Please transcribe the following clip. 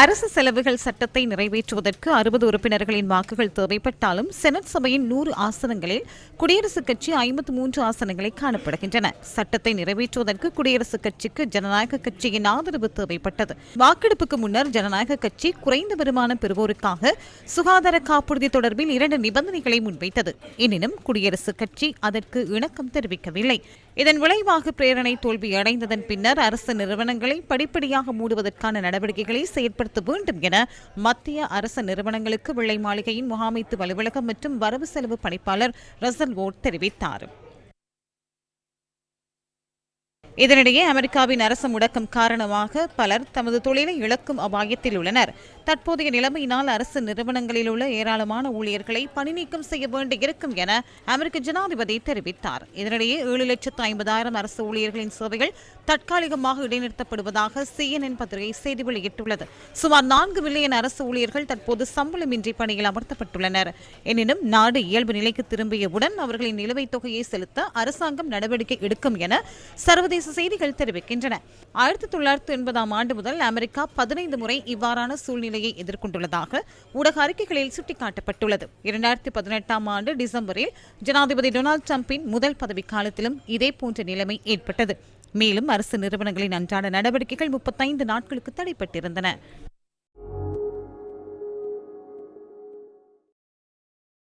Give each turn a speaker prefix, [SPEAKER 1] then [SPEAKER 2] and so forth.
[SPEAKER 1] அரசு செலவுகள் சட்டத்தை நிறைவேற்றுவதற்கு அறுபது உறுப்பினர்களின் வாக்குகள் தேவைப்பட்டாலும் செனட் சபையின் நூறு ஆசனங்களில் குடியரசுக் கட்சி ஐம்பத்து மூன்று ஆசனங்களை காணப்படுகின்றன. சட்டத்தை நிறைவேற்றுவதற்கு குடியரசுக் கட்சிக்கு ஜனநாயக கட்சியின் ஆதரவு தேவைப்பட்டது. வாக்கெடுப்புக்கு முன்னர் ஜனநாயக கட்சி குறைந்த வருமானம் பெறுவோருக்காக சுகாதார காப்புறுதி தொடர்பில் இரண்டு நிபந்தனைகளை முன்வைத்தது. எனினும் குடியரசுக் கட்சி அதற்கு இணக்கம் தெரிவிக்கவில்லை. இதன் விளைவாக பிரேரணை தோல்வியடைந்ததன் பின்னர் அரசு நிறுவனங்களை படிப்படியாக மூடுவதற்கான நடவடிக்கைகளை செயற்படுத்த வேண்டும் என மத்திய அரசு நிறுவனங்களுக்கு வெள்ளை மாளிகையின் முகாமைத்துவ அலுவலகம் மற்றும் வரவு செலவு பணிப்பாளர் ரசல் வோட் தெரிவித்தார். இதனிடையே அமெரிக்காவின் அரசு முடக்கம் காரணமாக பலர் தமது தொழிலை இழக்கும் அபாயத்தில் உள்ளனர். தற்போதைய நிலைமையினால் அரசு நிறுவனங்களில் உள்ள ஏராளமான ஊழியர்களை பணிநீக்கம் செய்ய வேண்டியிருக்கும் என அமெரிக்க ஜனாதிபதி தெரிவித்தார். இதனிடையே ஏழு லட்சத்து ஐம்பதாயிரம் அரசு ஊழியர்களின் சேவைகள் தற்காலிகமாக இடைநிறுத்தப்படுவதாக சிஎன்என் பத்திரிகை செய்தி வெளியிட்டுள்ளது. சுமார் நான்கு மில்லியன் அரசு ஊழியர்கள் தற்போது சம்பளமின்றி பணியில் அமர்த்தப்பட்டுள்ளனர். எனினும் நாடு இயல்பு நிலைக்கு திரும்பியவுடன் அவர்களின் நிலுவைத் தொகையை செலுத்த அரசாங்கம் நடவடிக்கை எடுக்கும் என சர்வதேச செய்திகள் தெரிவிக்கின்றன. ஆயிரத்தி தொள்ளாயிரத்தி எண்பதாம் ஆண்டு முதல் அமெரிக்கா பதினைந்து முறை இவ்வாறான சூழ்நிலையை எதிர்கொண்டுள்ளதாக ஊடக அறிக்கைகளில் சுட்டிக்காட்டப்பட்டுள்ளது. இரண்டாயிரத்தி பதினெட்டாம் ஆண்டு டிசம்பரில் ஜனாதிபதி டொனால்டு டிரம்பின் முதல் பதவிக்காலத்திலும் இதேபோன்ற நிலைமை ஏற்பட்டது. மேலும் அரசு நிறுவனங்களின் அன்றாட நடவடிக்கைகள் முப்பத்தைந்து நாட்களுக்கு தடைப்பட்டிருந்தன.